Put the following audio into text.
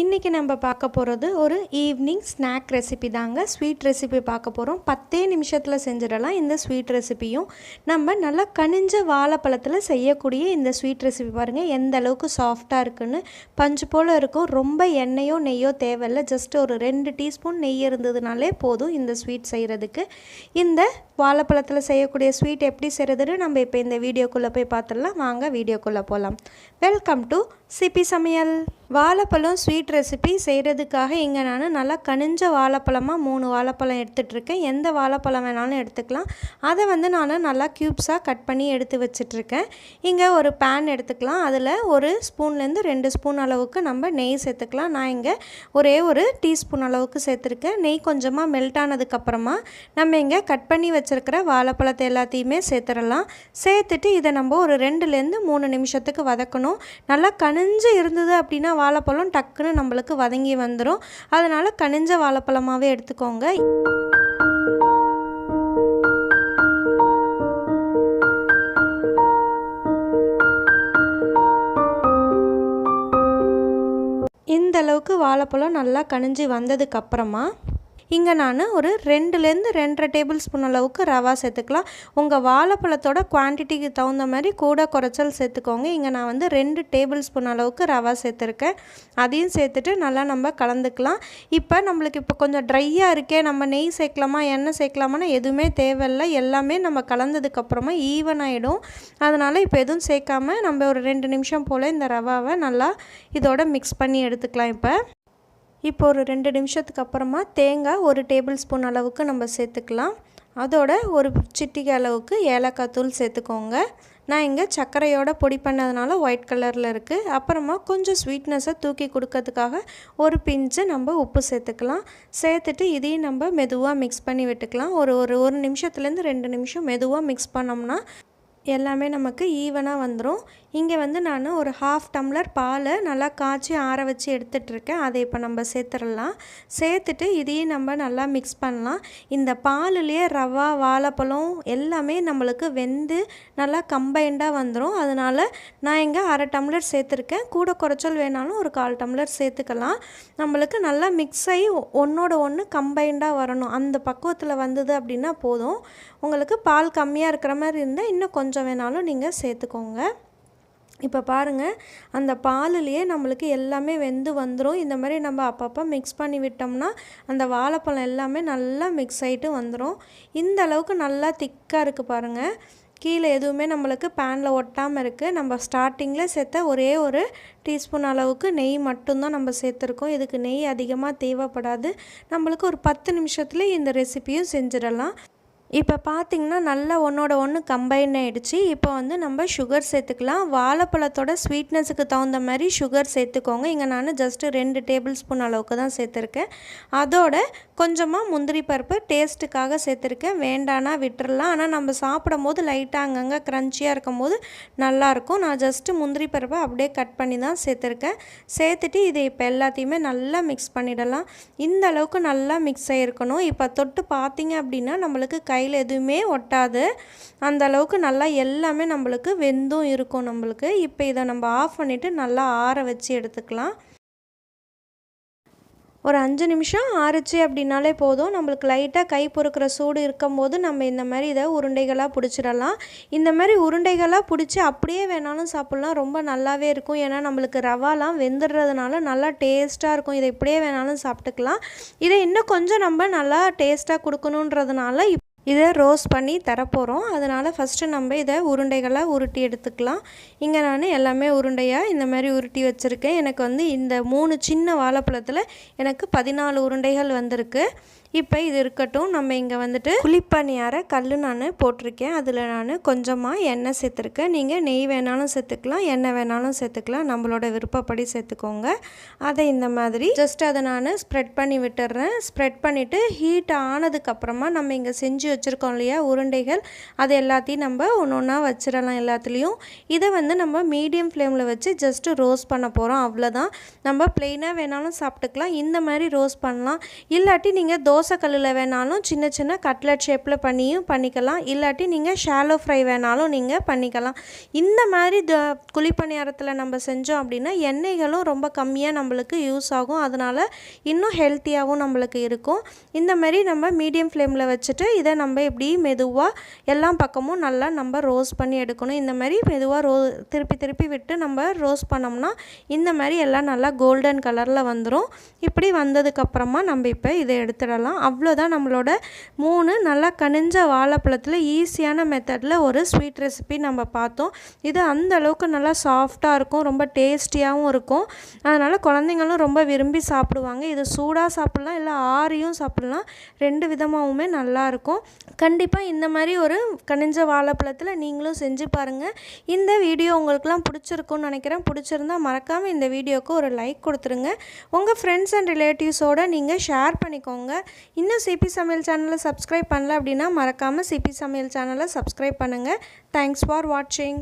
இன்றைக்கி நம்ம பார்க்க போகிறது ஒரு ஈவினிங் ஸ்நாக் ரெசிபி தாங்க. ஸ்வீட் ரெசிபி பார்க்க போகிறோம் பத்தே நிமிஷத்தில் செஞ்சிடலாம். இந்த ஸ்வீட் ரெசிபியும் நம்ம நல்லா கனிஞ்ச வாழைப்பழத்தில் செய்யக்கூடிய இந்த ஸ்வீட் ரெசிபி பாருங்கள் எந்த அளவுக்கு சாஃப்டாக இருக்குன்னு பஞ்சு போல் இருக்கும். ரொம்ப எண்ணெயோ நெய்யோ தேவையில்ல. ஜஸ்ட் ஒரு ரெண்டு டீஸ்பூன் நெய் இருந்ததுனாலே போதும் இந்த ஸ்வீட் செய்கிறதுக்கு இந்த வாழைப்பழத்தில் செய்யக்கூடிய ஸ்வீட் எப்படி செய்கிறதுன்னு நம்ம இப்போ இந்த வீடியோக்குள்ளே போய் பார்த்துடலாம். வாங்க வீடியோக்குள்ளே போகலாம் வெல்கம் டு சிபி சமையல் வாழைப்பழம் ஸ்வீட் ரெசிபி செய்கிறதுக்காக இங்கே நான் நல்லா கனிஞ்ச வாழைப்பழமாக மூணு வாழைப்பழம் எடுத்துகிட்ருக்கேன் எந்த வாழைப்பழம் வேணாலும் எடுத்துக்கலாம். அதை வந்து நான் நல்லா க்யூப்ஸாக கட் பண்ணி எடுத்து வச்சிட்ருக்கேன். இங்கே ஒரு பேன் எடுத்துக்கலாம். அதில் ஒரு ஸ்பூன்லேருந்து ரெண்டு ஸ்பூன் அளவுக்கு நம்ம நெய் சேர்த்துக்கலாம். நான் இங்கே ஒரே ஒரு டீஸ்பூன் அளவுக்கு சேர்த்துருக்கேன். நெய் கொஞ்சமாக மெல்ட் ஆனதுக்கப்புறமா நம்ம இங்கே கட் பண்ணி வச்சுருக்கிற வாழைப்பழத்தை எல்லாத்தையுமே சேர்த்துடலாம். சேர்த்துட்டு இதை நம்ம ஒரு ரெண்டுலேருந்து மூணு நிமிஷத்துக்கு வதக்கணும். நல்லா கனிஞ்சு இருந்தது அப்படின்னா வாழைப்பழம் டக்குன்னு நம்மளுக்கு வதங்கி வந்துடும் அதனால் கனிஞ்ச வாழைப்பழமாகவே எடுத்துக்கோங்க. இந்த அளவுக்கு வாழைப்பழம் நல்லா கனிஞ்சி வந்ததுக்கப்புறமா இங்கே நான் ஒரு ரெண்டுலேருந்து ரெண்டரை டேபிள் ஸ்பூன் அளவுக்கு ரவா சேர்த்துக்கலாம். உங்கள் வாழைப்பழத்தோட குவான்டிட்டிக்கு தகுந்த மாதிரி கூட குறைச்சல் சேர்த்துக்கோங்க. இங்கே நான் வந்து ரெண்டு டேபிள் ஸ்பூன் அளவுக்கு ரவா சேர்த்துருக்கேன். அதையும் சேர்த்துட்டு நல்லா நம்ம கலந்துக்கலாம். இப்போ நம்மளுக்கு இப்போ கொஞ்சம் ட்ரையாக இருக்கே நம்ம நெய் சேர்க்கலாமா எண்ணெய் சேர்க்கலாமான்னு எதுவுமே தேவையில்லை. எல்லாமே நம்ம கலந்ததுக்கப்புறமா ஈவன் ஆகிடும் அதனால் இப்போ எதுவும் சேர்க்காம நம்ம ஒரு ரெண்டு நிமிஷம் போல் இந்த ரவாவை நல்லா இதோட மிக்ஸ் பண்ணி எடுத்துக்கலாம் இப்போ. இப்போ ஒரு ரெண்டு நிமிஷத்துக்கு அப்புறமா தேங்காய் ஒரு டேபிள் ஸ்பூன் அளவுக்கு நம்ம சேர்த்துக்கலாம். அதோட ஒரு சிட்டிகை அளவுக்கு ஏலக்காய் தூள் சேர்த்துக்கோங்க. நான் இங்கே சர்க்கரையோட பொடி பண்ணதுனால ஒயிட் கலரில் இருக்குது அப்புறமா கொஞ்சம் ஸ்வீட்னஸை தூக்கி கொடுக்கறதுக்காக ஒரு பிஞ்சு நம்ம உப்பு சேர்த்துக்கலாம். சேர்த்துட்டு இதையும் நம்ம மெதுவாக மிக்ஸ் பண்ணி விட்டுக்கலாம். ஒரு ஒரு ஒரு நிமிஷத்துலேருந்து ரெண்டு நிமிஷம் மெதுவாக மிக்ஸ் பண்ணோம்னா எல்லாமே நமக்கு ஈவனாக வந்துடும் இங்கே வந்து நான் ஒரு ஹாஃப் டம்ளர் பாலை நல்லா காய்ச்சி ஆற வச்சு எடுத்துகிட்ருக்கேன் அதை இப்போ நம்ம சேர்த்துடலாம். சேர்த்துட்டு இதையும் நம்ம நல்லா மிக்ஸ் பண்ணலாம். இந்த பாலுலேயே ரவா வாழைப்பழம் எல்லாமே நம்மளுக்கு வெந்து நல்லா கம்பைண்டாக வந்துடும் அதனால் நான் இங்கே அரை டம்ளர் சேர்த்துருக்கேன். கூட குறைச்சல் வேணாலும் ஒரு கால் டம்ளர் சேர்த்துக்கலாம். நம்மளுக்கு நல்லா மிக்ஸ் ஆகி ஒன்றோட ஒன்று கம்பைண்டாக வரணும். அந்த பக்குவத்தில் வந்தது அப்படின்னா போதும். உங்களுக்கு பால் கம்மியாக இருக்கிற மாதிரி இருந்தால் இன்னும் கொஞ்சம் கொஞ்சம் வேணாலும் நீங்கள் சேர்த்துக்கோங்க. இப்போ பாருங்கள் அந்த பாலுலேயே நம்மளுக்கு எல்லாமே வெந்து வந்துடும் இந்த மாதிரி நம்ம அப்பப்போ மிக்ஸ் பண்ணி விட்டோம்னா அந்த வாழைப்பழம் எல்லாமே நல்லா மிக்ஸ் ஆகிட்டு வந்துடும் இந்த அளவுக்கு நல்லா திக்காக இருக்குது பாருங்கள் கீழே எதுவுமே நம்மளுக்கு பேனில் ஒட்டாமல் இருக்குது நம்ம ஸ்டார்டிங்கில் சேர்த்த ஒரே ஒரு டீஸ்பூன் அளவுக்கு நெய் மட்டும்தான் நம்ம சேர்த்துருக்கோம். இதுக்கு நெய் அதிகமாக தேவைப்படாது. நம்மளுக்கு ஒரு பத்து நிமிஷத்தில் இந்த ரெசிப்பியும் செஞ்சிடலாம். இப்போ பார்த்திங்கன்னா நல்லா ஒன்றோட ஒன்று கம்பைன் ஆகிடுச்சு இப்போ வந்து நம்ம சுகர் சேர்த்துக்கலாம். வாழைப்பழத்தோட ஸ்வீட்னஸுக்கு தகுந்த மாதிரி சுகர் சேர்த்துக்கோங்க. இங்கே நான் ஜஸ்ட்டு ரெண்டு டேபிள் ஸ்பூன் அளவுக்கு தான் சேர்த்துருக்கேன். அதோட கொஞ்சமாக முந்திரி பருப்பு டேஸ்ட்டுக்காக சேர்த்துருக்கேன். வேண்டானா விட்டுறலாம். ஆனால் நம்ம சாப்பிடும் போது லைட்டாக அங்கங்கே க்ரன்ச்சியாக இருக்கும் போது நல்லாயிருக்கும். நான் ஜஸ்ட்டு முந்திரி பருப்பை அப்படியே கட் பண்ணி தான் சேர்த்துருக்கேன். சேர்த்துட்டு இதை இப்போ எல்லாத்தையுமே நல்லா மிக்ஸ் பண்ணிடலாம். இந்த அளவுக்கு நல்லா மிக்ஸ் ஆகிருக்கணும் இப்போ தொட்டு பார்த்திங்க அப்படின்னா நம்மளுக்கு கை கையில் எதுவுமே ஒட்டாது. அந்த அளவுக்கு நல்லா எல்லாமே நம்மளுக்கு வெந்தும் இருக்கும் நம்மளுக்கு. இப்போ இதை நம்ம ஆஃப் பண்ணிவிட்டு நல்லா ஆற வச்சு எடுத்துக்கலாம். ஒரு அஞ்சு நிமிஷம் ஆறுச்சு அப்படின்னாலே போதும். நம்மளுக்கு லைட்டாக கை பொறுக்கிற சூடு இருக்கும்போது நம்ம இந்த மாதிரி இதை உருண்டைகளாக பிடிச்சிடலாம். இந்த மாதிரி உருண்டைகளாக பிடிச்சி அப்படியே வேணாலும் சாப்பிட்லாம். ரொம்ப நல்லாவே இருக்கும். ஏன்னா நம்மளுக்கு ரவாலாம் வெந்துடுறதுனால நல்லா டேஸ்ட்டாக இருக்கும். இதை இப்படியே வேணாலும் சாப்பிட்டுக்கலாம். இதை இன்னும் கொஞ்சம் நம்ம நல்லா டேஸ்ட்டாக கொடுக்கணுன்றதுனால இதை ரோஸ்ட் பண்ணி தரப்போகிறோம் அதனால் ஃபஸ்ட்டு நம்ம இதை உருண்டைகளாக உருட்டி எடுத்துக்கலாம். இங்கே நான் எல்லாமே உருண்டையாக இந்த மாதிரி உருட்டி வச்சுருக்கேன். எனக்கு வந்து இந்த மூணு சின்ன வாழைப்பழத்தில் எனக்கு பதினாலு உருண்டைகள் வந்திருக்கு. இப்போ இது இருக்கட்டும் நம்ம இங்கே வந்துட்டு குழிப்பணியார கல் நான் போட்டிருக்கேன். அதில் நான் கொஞ்சமாக எண்ணெய் சேர்த்துருக்கேன். நீங்கள் நெய் வேணாலும் சேர்த்துக்கலாம் எண்ணெய் வேணாலும் சேர்த்துக்கலாம். நம்மளோட விருப்பப்படி சேர்த்துக்கோங்க. அதை இந்த மாதிரி ஜஸ்ட் அதை நான் ஸ்ப்ரெட் பண்ணி விட்டுறேன். ஸ்ப்ரெட் பண்ணிவிட்டு ஹீட் ஆனதுக்கப்புறமா நம்ம இங்கே செஞ்சு வச்சுருக்கோம் இல்லையா உருண்டைகள். அது எல்லாத்தையும் நம்ம ஒன்று ஒன்றா வச்சிடலாம் எல்லாத்துலேயும். இதை வந்து நம்ம மீடியம் ஃப்ளேமில் வச்சு ஜஸ்ட்டு ரோஸ்ட் பண்ண போகிறோம் அவ்வளோதான் நம்ம பிளெயினாக வேணாலும் சாப்பிட்டுக்கலாம். இந்த மாதிரி ரோஸ்ட் பண்ணலாம். இல்லாட்டி நீங்கள் தோசை தோசைக்கல்லில் வேணாலும் சின்ன சின்ன கட்லட் ஷேப்பில் பண்ணியும் பண்ணிக்கலாம். இல்லாட்டி நீங்கள் ஷாலோ ஃப்ரை வேணாலும் நீங்கள் பண்ணிக்கலாம். இந்த மாதிரி த குழிப்பணியாரத்தில் நம்ம செஞ்சோம் அப்படின்னா எண்ணெய்களும் ரொம்ப கம்மியாக நம்மளுக்கு யூஸ் ஆகும். அதனால் இன்னும் ஹெல்த்தியாகவும் நம்மளுக்கு இருக்கும். இந்த மாதிரி நம்ம மீடியம் ஃப்ளேமில் வச்சுட்டு இதை நம்ம இப்படி மெதுவாக எல்லா பக்கமும் நல்லா நம்ம ரோஸ்ட் பண்ணி எடுக்கணும். இந்த மாதிரி மெதுவாக ரோ திருப்பி திருப்பி விட்டு நம்ம ரோஸ்ட் பண்ணோம்னா இந்த மாதிரி எல்லாம் நல்லா கோல்டன் கலரில் வந்துடும் இப்படி வந்ததுக்கப்புறமா நம்ம இப்போ இதை எடுத்துடலாம். அவ்வளோதான் நம்மளோட மூணு நல்லா கனிஞ்ச வாழைப்பழத்தில் ஈஸியான மெத்தடில் ஒரு ஸ்வீட் ரெசிபி நம்ம பார்த்தோம். இது அந்த அளவுக்கு நல்லா சாஃப்டாக இருக்கும் ரொம்ப டேஸ்டியாகவும் இருக்கும். அதனால் குழந்தைங்களும் ரொம்ப விரும்பி சாப்பிடுவாங்க. இது சூடாக சாப்பிட்லாம் இல்லை ஆறியும் சாப்பிட்லாம். ரெண்டு விதமாகவுமே நல்லாயிருக்கும் கண்டிப்பாக இந்த மாதிரி ஒரு கனிஞ்ச வாழைப்பழத்தில் நீங்களும் செஞ்சு பாருங்கள் இந்த வீடியோ உங்களுக்குலாம் பிடிச்சிருக்கும்னு நினைக்கிறேன். பிடிச்சிருந்தா மறக்காமல் இந்த வீடியோவுக்கு ஒரு லைக் கொடுத்துருங்க. உங்கள் ஃப்ரெண்ட்ஸ் அண்ட் ரிலேட்டிவ்ஸோடு நீங்கள் ஷேர் பண்ணிக்கோங்க. இன்னும் சிபி சமையல் சேனலை சப்ஸ்கிரைப் பண்ணல அப்படின்னா மறக்காமல் சிபி சமையல் சேனலை சப்ஸ்கிரைப் பண்ணுங்கள் தேங்க்ஸ் ஃபார் வாட்சிங்